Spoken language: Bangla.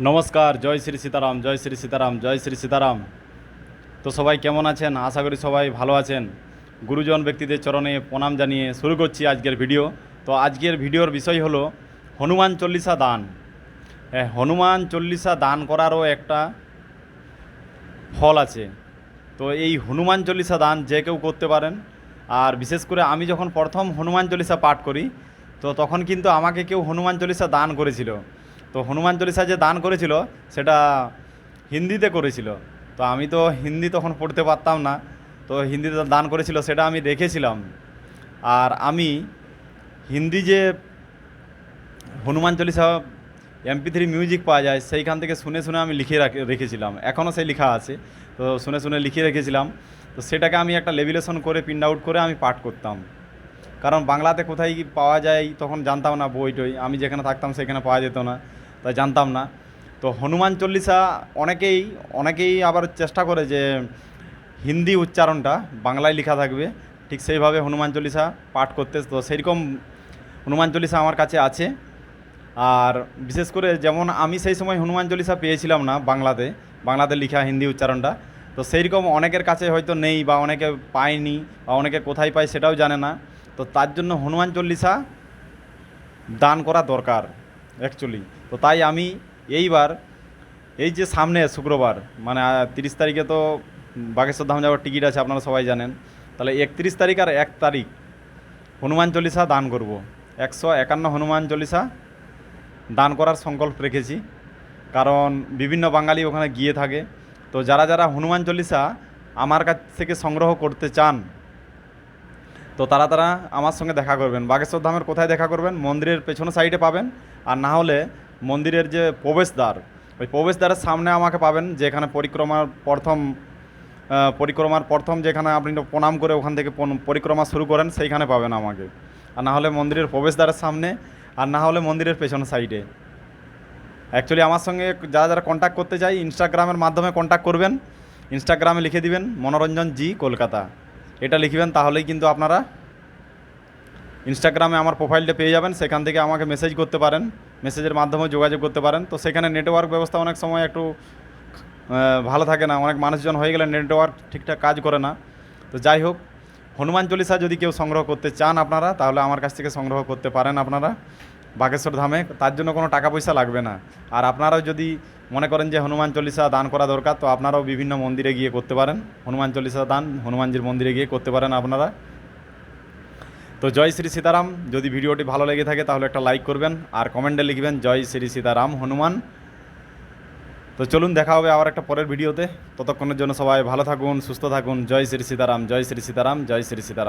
নমস্কার, জয় শ্রী সীতারাম, জয় শ্রী সীতারাম, জয় শ্রী সীতারাম। তো সবাই কেমন আছেন? আশা করি সবাই ভালো আছেন। গুরুজন ব্যক্তিদের চরণে প্রণাম জানিয়ে শুরু করছি আজকের ভিডিও। তো আজকের ভিডিওর বিষয় হলো হনুমান চল্লিশা দান। হনুমান চল্লিশা দান করারও একটা ফল আছে। তো এই হনুমান চল্লিশা দান যে কেউ করতে পারেন। আর বিশেষ করে আমি যখন প্রথম হনুমান চল্লিশা পাঠ করি, তো তখন কিন্তু আমাকে কেউ হনুমান চল্লিশা দান করেছিল। তো হনুমান চল্লিশা যে দান করেছিল, সেটা হিন্দিতে করেছিল। তো আমি তো হিন্দি তখন পড়তে পারতাম না। তো হিন্দিতে দান করেছিল, সেটা আমি রেখেছিলাম আর আমি হিন্দি যে Hanuman Chalisa MP three music পাওয়া যায়, সেইখান থেকে শুনে শুনে আমি লিখে রাখে- রেখেছিলাম। এখনও সেই লেখা আছে। তো শুনে শুনে লিখে রেখেছিলাম। তো সেটাকে আমি একটা লেভিলেশন করে প্রিন্ট আউট করে আমি পাঠ করতাম। কারণ বাংলাতে কোথায় কি পাওয়া যায়, তখন জানতাম না বই টই আমি যেখানে থাকতাম, সেখানে পাওয়া যেত না। তাই জানতাম না। তো হনুমান চল্লিশা অনেকেই অনেকেই আবার চেষ্টা করে যে হিন্দি উচ্চারণটা বাংলায় লেখা থাকবে। ঠিক সেইভাবে হনুমান চল্লিশা পাঠ করতে, তো সেইরকম হনুমান চল্লিশা আমার কাছে আছে। আর বিশেষ করে যেমন আমি সেই সময় হনুমান চল্লিশা পেয়েছিলাম না বাংলাতে বাংলাতে লেখা হিন্দি উচ্চারণটা। তো সেই রকম অনেকের কাছে হয়তো নেই বা অনেকে পায়নি বা অনেকে কোথায় পায় সেটাও জানে না। তো তার জন্য হনুমান চল্লিশা দান করা দরকার। অ্যাকচুয়ালি তো তাই আমি এইবার, এই যে সামনে শুক্রবার মানে তিরিশ তারিখে তো বাগেশ্বর ধাম যাওয়ার টিকিট আছে, আপনারা সবাই জানেন। তাহলে একত্রিশ তারিখ আর এক তারিখ হনুমান চল্লিশা দান করব। একশো একান্ন হনুমান চল্লিশা দান করার সংকল্প রেখেছি। কারণ বিভিন্ন বাঙালি ওখানে গিয়ে থাকে। তো যারা যারা হনুমান চল্লিশা আমার কাছ থেকে সংগ্রহ করতে চান, তো তারা তারা আমার সঙ্গে দেখা করবেন। বাগেশ্বর ধামের কোথায় দেখা করবেন? মন্দিরের পেছনে সাইডে পাবেন। আর না হলে মন্দিরের যে প্রবেশদ্বার, ওই প্রবেশদ্বারের সামনে আমাকে পাবেন, যেখানে পরিক্রমার প্রথম পরিক্রমার প্রথম যেখানে আপনি প্রণাম করে ওখান থেকে পরিক্রমা শুরু করেন, সেইখানে পাবেন আমাকে। আর না হলে মন্দিরের প্রবেশদ্বারের সামনে, আর না হলে মন্দিরের পেছনে সাইডে। অ্যাকচুয়ালি আমার সঙ্গে যারা যারা কন্ট্যাক্ট করতে চাই ইনস্টাগ্রামের মাধ্যমে কন্ট্যাক্ট করবেন, ইনস্টাগ্রামে লিখে দিবেন, মনোরঞ্জন জি, কলকাতা। এটা লিখবেন, তাহলেই কিন্তু আপনারা ইনস্টাগ্রামে আমার প্রোফাইলটা পেয়ে যাবেন, সেখান থেকে আমাকে মেসেজ করতে পারেন মেসেজের মাধ্যমে যোগাযোগ করতে পারেন। তো সেখানে নেটওয়ার্ক ব্যবস্থা অনেক সময় একটু ভালো থাকে না, অনেক মানুষজন হয়ে গেলে নেটওয়ার্ক ঠিকঠাক কাজ করে না। তো যাই হোক, হনুমান চল্লিশা যদি কেউ সংগ্রহ করতে চান আপনারা, তাহলে আমার কাছ থেকে সংগ্রহ করতে পারেন আপনারা। বাগেশ্বর ধামে, তার জন্য কোনো টাকা পয়সা লাগবে না। আর আপনারাও যদি মনে করেন যে হনুমান চল্লিশা দান করা দরকার, তো আপনারাও বিভিন্ন মন্দিরে গিয়ে করতে পারেন। হনুমান চল্লিশা দান, হনুমানজির মন্দিরে গিয়ে করতে পারেন আপনারা। তো জয় শ্রী সীতারাম। যদি ভিডিওটি ভালো লেগে থাকে তাহলে একটা লাইক করবেন আর কমেন্টে লিখবেন জয় শ্রী সীতারাম হনুমান। তো চলুন দেখা হবে আবার একটা পরের ভিডিওতে। ততক্ষণের জন্য সবাই ভালো থাকুন, সুস্থ থাকুন। জয় শ্রী সীতারাম, জয় শ্রী সীতারাম, জয় শ্রী সীতারাম।